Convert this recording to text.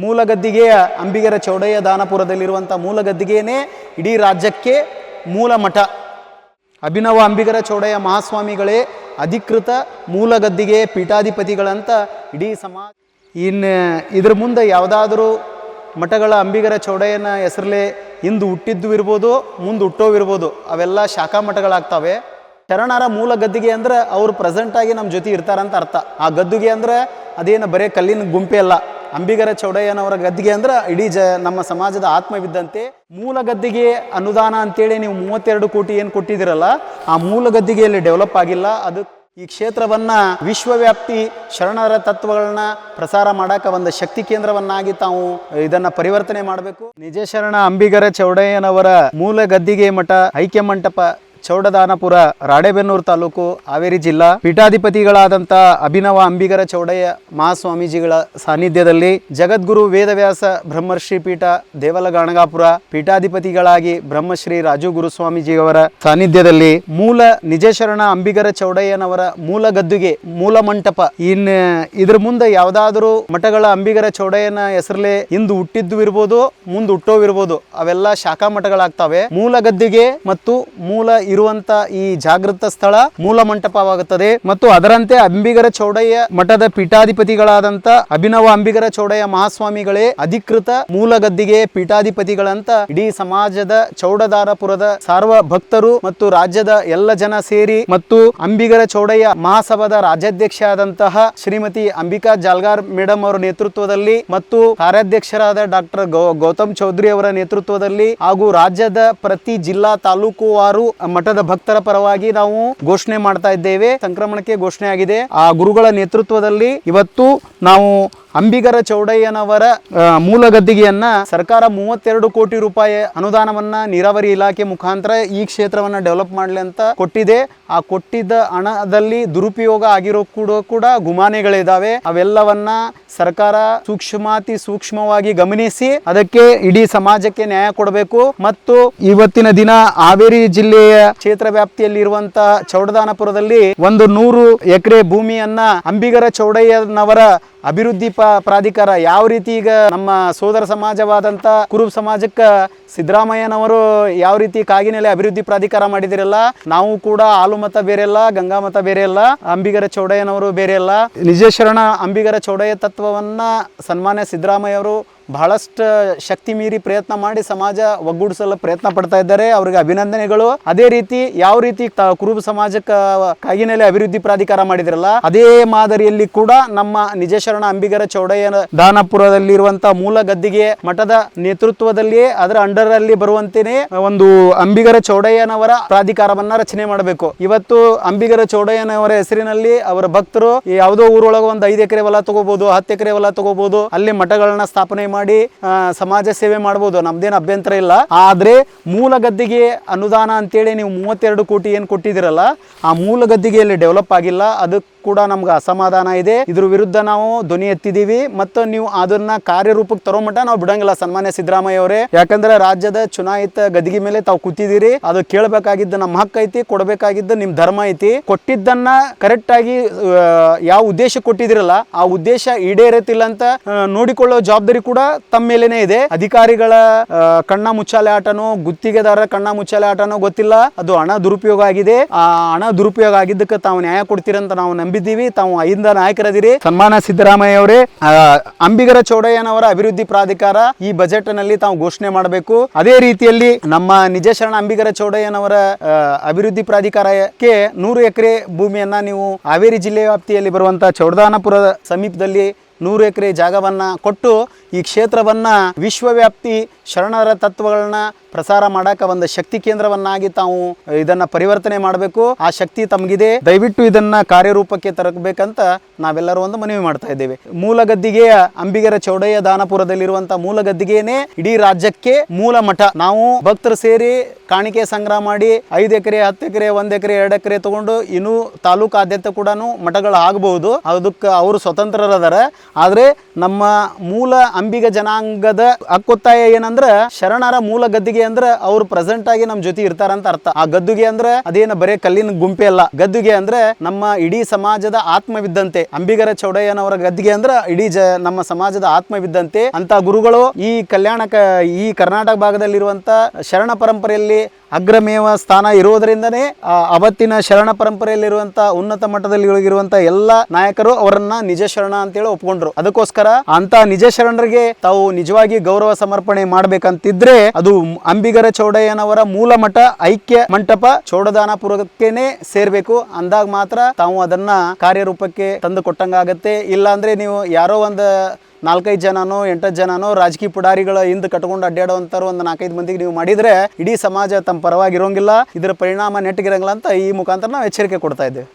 ಮೂಲ ಗದ್ದಿಗೆಯ ಅಂಬಿಗರ ಚೌಡಯ್ಯ ದಾನಪುರದಲ್ಲಿರುವಂಥ ಮೂಲಗದ್ದಿಗೆಯೇ ಇಡೀ ರಾಜ್ಯಕ್ಕೆ ಮೂಲ ಮಠ ಅಭಿನವ ಅಂಬಿಗರ ಚೌಡಯ್ಯ ಮಹಾಸ್ವಾಮಿಗಳೇ ಅಧಿಕೃತ ಮೂಲಗದ್ದಿಗೆ ಪೀಠಾಧಿಪತಿಗಳಂತ ಇಡೀ ಸಮಾಜ. ಇನ್ನು ಇದ್ರ ಮುಂದೆ ಯಾವುದಾದ್ರೂ ಮಠಗಳ ಅಂಬಿಗರ ಚೌಡಯ್ಯನ ಹೆಸರಲ್ಲೇ ಹಿಂದೆ ಹುಟ್ಟಿದ್ದು ಇರ್ಬೋದು, ಮುಂದೆ ಹುಟ್ಟೋವಿರ್ಬೋದು ಅವೆಲ್ಲ ಶಾಖಾ ಮಠಗಳಾಗ್ತವೆ. ಶರಣರ ಮೂಲ ಗದ್ದಿಗೆ ಅಂದ್ರೆ ಅವರು ಪ್ರೆಸೆಂಟ್ ಆಗಿ ನಮ್ಮ ಜೊತೆ ಇರ್ತಾರಂತ ಅರ್ಥ. ಆ ಗದ್ದುಗೆ ಅಂದ್ರೆ ಅದೇನು ಬರೇ ಕಲ್ಲಿನ ಗುಂಪೆ ಅಲ್ಲ. ಅಂಬಿಗರ ಚೌಡಯ್ಯನವರ ಗದ್ದಿಗೆ ಅಂದ್ರೆ ಇಡೀ ಜ ನಮ್ಮ ಸಮಾಜದ ಆತ್ಮವಿದ್ದಂತೆ ಮೂಲ ಗದ್ದಿಗೆ ಅನುದಾನ ಅಂತೇಳಿ ನೀವು ಮೂವತ್ತೆರಡು ಕೋಟಿ ಏನು ಕೊಟ್ಟಿದ್ದೀರಲ್ಲ, ಆ ಮೂಲ ಗದ್ದಿಗೆಯಲ್ಲಿ ಡೆವಲಪ್ ಆಗಿಲ್ಲ. ಅದು ಈ ಕ್ಷೇತ್ರವನ್ನ ವಿಶ್ವವ್ಯಾಪ್ತಿ ಶರಣರ ತತ್ವಗಳನ್ನ ಪ್ರಸಾರ ಮಾಡಕ ಒಂದು ಶಕ್ತಿ ಕೇಂದ್ರವನ್ನಾಗಿ ತಾವು ಇದನ್ನ ಪರಿವರ್ತನೆ ಮಾಡಬೇಕು. ನಿಜ ಶರಣ ಅಂಬಿಗರ ಚೌಡಯ್ಯನವರ ಮೂಲ ಗದ್ದಿಗೆ ಮಠ ಐಕ್ಯ ಮಂಟಪ ಚೌಡದಾನಪುರ ರಾಡೆಬೆನ್ನೂರು ತಾಲೂಕು, ಹಾವೇರಿ ಜಿಲ್ಲಾ. ಪೀಠಾಧಿಪತಿಗಳಾದಂಥ ಅಭಿನವ ಅಂಬಿಗರ ಚೌಡಯ್ಯ ಮಹಾಸ್ವಾಮೀಜಿಗಳ ಸಾನ್ನಿಧ್ಯದಲ್ಲಿ ಜಗದ್ಗುರು ವೇದವ್ಯಾಸ ಬ್ರಹ್ಮರ್ಷಿ ಪೀಠ ದೇವಲಗಾಣಗಾಪುರ, ಪೀಠಾಧಿಪತಿಗಳಾಗಿ ಬ್ರಹ್ಮಶ್ರೀ ರಾಜು ಗುರುಸ್ವಾಮೀಜಿಯವರ ಸಾನ್ನಿಧ್ಯದಲ್ಲಿ ಮೂಲ ನಿಜಶರಣ ಅಂಬಿಗರ ಚೌಡಯ್ಯನವರ ಮೂಲ ಗದ್ದುಗೆ ಮೂಲ ಮಂಟಪ. ಇನ್, ಇದ್ರ ಮುಂದೆ ಯಾವ್ದಾದ್ರೂ ಮಠಗಳ ಅಂಬಿಗರ ಚೌಡಯ್ಯನ ಹೆಸರಲ್ಲೇ ಇಂದು ಹುಟ್ಟಿದ್ದು ಇರ್ಬೋದು, ಮುಂದೆ ಹುಟ್ಟೋವಿರ್ಬೋದು, ಅವೆಲ್ಲ ಶಾಖಾ ಮಠಗಳಾಗ್ತವೆ. ಮೂಲ ಗದ್ದುಗೆ ಮತ್ತು ಮೂಲ ಇರುವಂತ ಈ ಜಾಗೃತ ಸ್ಥಳ ಮೂಲ ಮಂಟಪವಾಗುತ್ತದೆ. ಮತ್ತು ಅದರಂತೆ ಅಂಬಿಗರ ಚೌಡಯ್ಯ ಮಠದ ಪೀಠಾಧಿಪತಿಗಳಾದಂತ ಅಭಿನವ ಅಂಬಿಗರ ಚೌಡಯ್ಯ ಮಹಾಸ್ವಾಮಿಗಳೇ ಅಧಿಕೃತ ಮೂಲ ಗದ್ದಿಗೆ ಪೀಠಾಧಿಪತಿಗಳಂತ ಇಡೀ ಸಮಾಜದ ಚೌಡದಾರಪುರದ ಸಾರ್ವ ಭಕ್ತರು ಮತ್ತು ರಾಜ್ಯದ ಎಲ್ಲ ಜನ ಸೇರಿ ಮತ್ತು ಅಂಬಿಗರ ಚೌಡಯ್ಯ ಮಹಾಸಭಾದ ರಾಜ್ಯಾಧ್ಯಕ್ಷ ಆದಂತಹ ಶ್ರೀಮತಿ ಅಂಬಿಕಾ ಜಾಲ್ಗಾರ್ ಮೇಡಮ್ ಅವರ ನೇತೃತ್ವದಲ್ಲಿ ಮತ್ತು ಕಾರ್ಯಾಧ್ಯಕ್ಷರಾದ ಡಾಕ್ಟರ್ ಗೌತಮ್ ಚೌಧರಿ ಅವರ ನೇತೃತ್ವದಲ್ಲಿ ಹಾಗೂ ರಾಜ್ಯದ ಪ್ರತಿ ಜಿಲ್ಲಾ ತಾಲೂಕುವಾರು ಮಠದ ಭಕ್ತರ ಪರವಾಗಿ ನಾವು ಘೋಷಣೆ ಮಾಡ್ತಾ ಇದ್ದೇವೆ. ಸಂಕ್ರಮಣಕ್ಕೆ ಘೋಷಣೆ ಆಗಿದೆ ಆ ಗುರುಗಳ ನೇತೃತ್ವದಲ್ಲಿ ಇವತ್ತು ನಾವು ಅಂಬಿಗರ ಚೌಡಯ್ಯನವರ ಮೂಲ ಗದ್ದಿಗೆಯನ್ನ ಸರ್ಕಾರ ಮೂವತ್ತೆರಡು ಕೋಟಿ ರೂಪಾಯಿ ಅನುದಾನವನ್ನ ನೀರಾವರಿ ಇಲಾಖೆ ಮುಖಾಂತರ ಈ ಕ್ಷೇತ್ರವನ್ನ ಡೆವಲಪ್ ಮಾಡಲಿ ಅಂತ ಕೊಟ್ಟಿದೆ. ಆ ಕೊಟ್ಟಿದ್ದ ಹಣದಲ್ಲಿ ದುರುಪಯೋಗ ಆಗಿರೋ ಕೂಡ ಕೂಡ ಗುಮಾನೆಗಳಿದಾವೆ. ಅವೆಲ್ಲವನ್ನ ಸರ್ಕಾರ ಸೂಕ್ಷ್ಮಾತಿ ಸೂಕ್ಷ್ಮವಾಗಿ ಗಮನಿಸಿ ಅದಕ್ಕೆ ಇಡೀ ಸಮಾಜಕ್ಕೆ ನ್ಯಾಯ ಕೊಡಬೇಕು. ಮತ್ತು ಇವತ್ತಿನ ದಿನ ಹಾವೇರಿ ಜಿಲ್ಲೆಯ ಕ್ಷೇತ್ರ ವ್ಯಾಪ್ತಿಯಲ್ಲಿರುವಂತಹ ಚೌಡದಾನಪುರದಲ್ಲಿ ಒಂದು ನೂರು ಎಕರೆ ಭೂಮಿಯನ್ನ ಅಂಬಿಗರ ಚೌಡಯ್ಯನವರ ಅಭಿವೃದ್ಧಿ ಪ ಪ್ರಾಧಿಕಾರ ಯಾವ ರೀತಿ ಈಗ ನಮ್ಮ ಸೋದರ ಸಮಾಜವಾದಂಥ ಕುರುಬ ಸಮಾಜಕ್ಕೆ ಸಿದ್ದರಾಮಯ್ಯನವರು ಯಾವ ರೀತಿ ಕಾಗಿನೆಲೆ ಅಭಿವೃದ್ಧಿ ಪ್ರಾಧಿಕಾರ ಮಾಡಿದಿರಲ್ಲ, ನಾವು ಕೂಡ ಹಾಲು ಮತ ಬೇರೆ ಅಲ್ಲ, ಗಂಗಾ ಮತ ಬೇರೆ ಅಲ್ಲ, ಅಂಬಿಗರ ಚೌಡಯ್ಯನವರು ಬೇರೆ ಅಲ್ಲ. ನಿಜೇಶ್ವರಣ ಅಂಬಿಗರ ಚೌಡಯ್ಯ ತತ್ವವನ್ನು ಸನ್ಮಾನ್ಯ ಸಿದ್ದರಾಮಯ್ಯ ಅವರು ಬಹಳಷ್ಟು ಶಕ್ತಿ ಮೀರಿ ಪ್ರಯತ್ನ ಮಾಡಿ ಸಮಾಜ ಒಗ್ಗೂಡಿಸಲು ಪ್ರಯತ್ನ ಪಡ್ತಾ ಇದ್ದಾರೆ. ಅವರಿಗೆ ಅಭಿನಂದನೆಗಳು. ಅದೇ ರೀತಿ ಯಾವ ರೀತಿ ಕುರುಬ ಸಮಾಜಕ್ಕೆ ಕಾಗಿನೆಲೆ ಅಭಿವೃದ್ಧಿ ಪ್ರಾಧಿಕಾರ ಮಾಡಿದ್ರಲ್ಲ, ಅದೇ ಮಾದರಿಯಲ್ಲಿ ಕೂಡ ನಮ್ಮ ನಿಜಶರಣ ಅಂಬಿಗರ ಚೌಡಯ್ಯನ ದಾನಪುರದಲ್ಲಿರುವಂತಹ ಮೂಲ ಗದ್ದಿಗೆ ಮಠದ ನೇತೃತ್ವದಲ್ಲಿ ಅದರ ಅಂಡರ್ ಅಲ್ಲಿ ಬರುವಂತೆಯೇ ಒಂದು ಅಂಬಿಗರ ಚೌಡಯ್ಯನವರ ಪ್ರಾಧಿಕಾರವನ್ನ ರಚನೆ ಮಾಡಬೇಕು. ಇವತ್ತು ಅಂಬಿಗರ ಚೌಡಯ್ಯನವರ ಹೆಸರಿನಲ್ಲಿ ಅವರ ಭಕ್ತರು ಯಾವುದೋ ಊರೊಳಗೆ ಒಂದು ಐದು ಎಕರೆ ಹೊಲ ತಗೋಬಹುದು ಹತ್ತು ಎಕರೆ ಹೊಲ ತಗೋಬಹುದು ಅಲ್ಲಿ ಮಠಗಳನ್ನ ಸ್ಥಾಪನೆ ಮಾಡಿ ಸಮಾಜ ಸೇವೆ ಮಾಡಬಹುದು ನಮ್ದೇನು ಅಭ್ಯಂತರ ಇಲ್ಲ. ಆದ್ರೆ ಮೂಲ ಗದ್ದಿಗೆ ಅನುದಾನ ಅಂತೇಳಿ ನೀವು ಮೂವತ್ತೆರಡು ಕೋಟಿ ಏನು ಕೊಟ್ಟಿದ್ದೀರಲ್ಲ, ಆ ಮೂಲ ಗದ್ದಿಗೆಯಲ್ಲಿ ಡೆವಲಪ್ ಆಗಿಲ್ಲ. ಅದಕ್ಕೆ ಕೂಡ ನಮ್ಗೆ ಅಸಮಾಧಾನ ಇದೆ. ಇದ್ರ ವಿರುದ್ಧ ನಾವು ಧ್ವನಿ ಎತ್ತಿದೀವಿ. ಮತ್ತು ನೀವು ಅದನ್ನ ಕಾರ್ಯರೂಪಕ್ಕೆ ತರೋ ಮಟ್ಟ ನಾವು ಬಿಡಂಗಿಲ್ಲ ಸನ್ಮಾನ್ಯ ಸಿದ್ದರಾಮಯ್ಯ ಅವರೇ. ಯಾಕಂದ್ರೆ ರಾಜ್ಯದ ಚುನಾಯಿತ ಗದಿಗೆ ಮೇಲೆ ತಾವು ಕೂತಿದ್ದೀರಿ. ಅದು ಕೇಳಬೇಕಾಗಿದ್ದ ನಮ್ಮ ಹಕ್ಕು ಐತಿ, ಕೊಡಬೇಕಾಗಿದ್ದ ನಿಮ್ ಧರ್ಮ ಐತಿ. ಕೊಟ್ಟಿದ್ದನ್ನ ಕರೆಕ್ಟ್ ಆಗಿ ಯಾವ ಉದ್ದೇಶ ಕೊಟ್ಟಿದಿರಲ್ಲ, ಆ ಉದ್ದೇಶ ಈಡೇರತಿಲ್ಲ ಅಂತ ನೋಡಿಕೊಳ್ಳೋ ಜವಾಬ್ದಾರಿ ಕೂಡ ತಮ್ಮ ಮೇಲೇನೆ ಇದೆ. ಅಧಿಕಾರಿಗಳ ಕಣ್ಣ ಮುಚ್ಚಾಲೆ ಆಟನೋ, ಗುತ್ತಿಗೆದಾರರ ಕಣ್ಣ ಮುಚ್ಚಾಲೆ ಆಟನೋ ಗೊತ್ತಿಲ್ಲ. ಅದು ಹಣ ದುರುಪಯೋಗ ಆಗಿದೆ. ಆ ಹಣ ದುರುಪಯೋಗ ಆಗಿದ್ದಕ್ಕೆ ತಾವು ನ್ಯಾಯ ಕೊಡ್ತೀರಂತ ನಾವು ನಂಬಿದ್ದೀವಿ. ತಾವು ಐದ ನಾಯಕರದಿರಿ. ಸನ್ಮಾನ ಸಿದ್ದರಾಮಯ್ಯ ಅವರೇ ಅಂಬಿಗರ ಚೌಡಯ್ಯನವರ ಅಭಿವೃದ್ಧಿ ಪ್ರಾಧಿಕಾರ ಈ ಬಜೆಟ್ನಲ್ಲಿ ತಾವು ಘೋಷಣೆ ಮಾಡಬೇಕು. ಅದೇ ರೀತಿಯಲ್ಲಿ ನಮ್ಮ ನಿಜಶರಣ ಅಂಬಿಗರ ಚೌಡಯ್ಯನವರ ಅಭಿವೃದ್ಧಿ ಪ್ರಾಧಿಕಾರಕ್ಕೆ ನೂರು ಎಕರೆ ಭೂಮಿಯನ್ನ ನೀವು ಹಾವೇರಿ ಜಿಲ್ಲೆ ವ್ಯಾಪ್ತಿಯಲ್ಲಿ ಬರುವಂತಹ ಚೌಡದಾನಪುರ ಸಮೀಪದಲ್ಲಿ ನೂರು ಎಕರೆ ಜಾಗವನ್ನ ಕೊಟ್ಟು ಈ ಕ್ಷೇತ್ರವನ್ನ ವಿಶ್ವವ್ಯಾಪ್ತಿ ಶರಣರ ತತ್ವಗಳನ್ನ ಪ್ರಸಾರ ಮಾಡಕ್ಕೆ ಒಂದು ಶಕ್ತಿ ಕೇಂದ್ರವನ್ನಾಗಿ ತಾವು ಇದನ್ನ ಪರಿವರ್ತನೆ ಮಾಡಬೇಕು. ಆ ಶಕ್ತಿ ತಮಗಿದೆ. ದಯವಿಟ್ಟು ಇದನ್ನ ಕಾರ್ಯರೂಪಕ್ಕೆ ತರಬೇಕಂತ ನಾವೆಲ್ಲರೂ ಒಂದು ಮನವಿ ಮಾಡ್ತಾ ಇದ್ದೇವೆ. ಮೂಲ ಗದ್ದಿಗೆಯ ಅಂಬಿಗರ ಚೌಡಯ್ಯ ದಾನಪುರದಲ್ಲಿರುವಂತಹ ಮೂಲ ಗದ್ದಿಗೆಯೇ ಇಡೀ ರಾಜ್ಯಕ್ಕೆ ಮೂಲ ಮಠ. ನಾವು ಭಕ್ತರು ಸೇರಿ ಕಾಣಿಕೆ ಸಂಗ್ರಹ ಮಾಡಿ ಐದು ಎಕರೆ, ಹತ್ತು ಎಕರೆ, ಒಂದ್ ಎಕರೆ, ಎರಡು ಎಕರೆ ತಗೊಂಡು ಇನ್ನೂ ತಾಲೂಕಾದ್ಯಂತ ಕೂಡ ಮಠಗಳು ಆಗಬಹುದು. ಅದಕ್ಕೆ ಅವರು ಸ್ವತಂತ್ರರದಾರ. ಆದ್ರೆ ನಮ್ಮ ಮೂಲ ಅಂಬಿಗ ಜನಾಂಗದ ಹಕ್ಕೊತ್ತಾಯ ಏನಂದ್ರ ಶರಣರ ಮೂಲ ಗದ್ದಿಗೆ ಅಂದ್ರೆ ಅವ್ರು ಪ್ರೆಸೆಂಟ್ ಆಗಿ ನಮ್ಮ ಜೊತೆ ಇರ್ತಾರಂತ ಅರ್ಥ. ಆ ಗದ್ದುಗೆ ಅಂದ್ರೆ ಅದೇನ ಬರೇ ಕಲ್ಲಿನ ಗುಂಪೆ ಅಲ್ಲ. ಗದ್ದುಗೆ ಅಂದ್ರೆ ನಮ್ಮ ಇಡೀ ಸಮಾಜದ ಆತ್ಮವಿದ್ದಂತೆ. ಅಂಬಿಗರ ಚೌಡಯ್ಯನವರ ಗದ್ದುಗೆ ಅಂದ್ರೆ ಇಡೀ ನಮ್ಮ ಸಮಾಜದ ಆತ್ಮವಿದ್ದಂತೆ. ಅಂತ ಗುರುಗಳು ಈ ಕಲ್ಯಾಣ ಈ ಕರ್ನಾಟಕ ಭಾಗದಲ್ಲಿರುವಂತ ಶರಣ ಪರಂಪರೆಯಲ್ಲಿ ಅಗ್ರಮೇವ ಸ್ಥಾನ ಇರುವುದರಿಂದನೇ ಅವತ್ತಿನ ಶರಣ ಪರಂಪರೆಯಲ್ಲಿರುವಂತ ಉನ್ನತ ಮಟ್ಟದಲ್ಲಿ ಇರುವಂತಹ ಎಲ್ಲ ನಾಯಕರು ಅವರನ್ನ ನಿಜ ಶರಣ ಅಂತೇಳಿ ಒಪ್ಕೊಂಡ್ರು. ಅದಕ್ಕೋಸ್ಕರ ಅಂತ ನಿಜ ಶರಣರಿಗೆ ತಾವು ನಿಜವಾಗಿ ಗೌರವ ಸಮರ್ಪಣೆ ಮಾಡ್ಬೇಕಂತಿದ್ರೆ ಅದು ಅಂಬಿಗರ ಚೌಡಯ್ಯನವರ ಮೂಲ ಮಠ ಐಕ್ಯ ಮಂಟಪ ಚೌಡದಾನಪುರಕ್ಕೆನೆ ಸೇರ್ಬೇಕು. ಅಂದಾಗ ಮಾತ್ರ ತಾವು ಅದನ್ನ ಕಾರ್ಯರೂಪಕ್ಕೆ ತಂದು ಕೊಟ್ಟಂಗಾಗತ್ತೆ. ಇಲ್ಲಾಂದ್ರೆ ನೀವು ಯಾರೋ ಒಂದು ನಾಲ್ಕೈದು ಜನನೋ, ಎಂಟತ್ತು ಜನನೋ ರಾಜಕೀಯ ಪುಡಾರಿಗಳ ಹಿಂದೆ ಕಟ್ಕೊಂಡು ಅಡ್ಡಾಡುವಂಥವ್ರು ಒಂದು ನಾಲ್ಕೈದು ಮಂದಿಗೆ ನೀವು ಮಾಡಿದ್ರೆ ಇಡೀ ಸಮಾಜ ತಮ್ಮ ಪರವಾಗಿ ಇರೋಂಗಿಲ್ಲ ಇದರ ಪರಿಣಾಮ ನೆಟ್ಟಗಿರಂಗಿಲ್ಲ ಅಂತ ಈ ಮುಖಾಂತರ ನಾವು ಎಚ್ಚರಿಕೆ ಕೊಡ್ತಾ ಇದ್ದೇವೆ.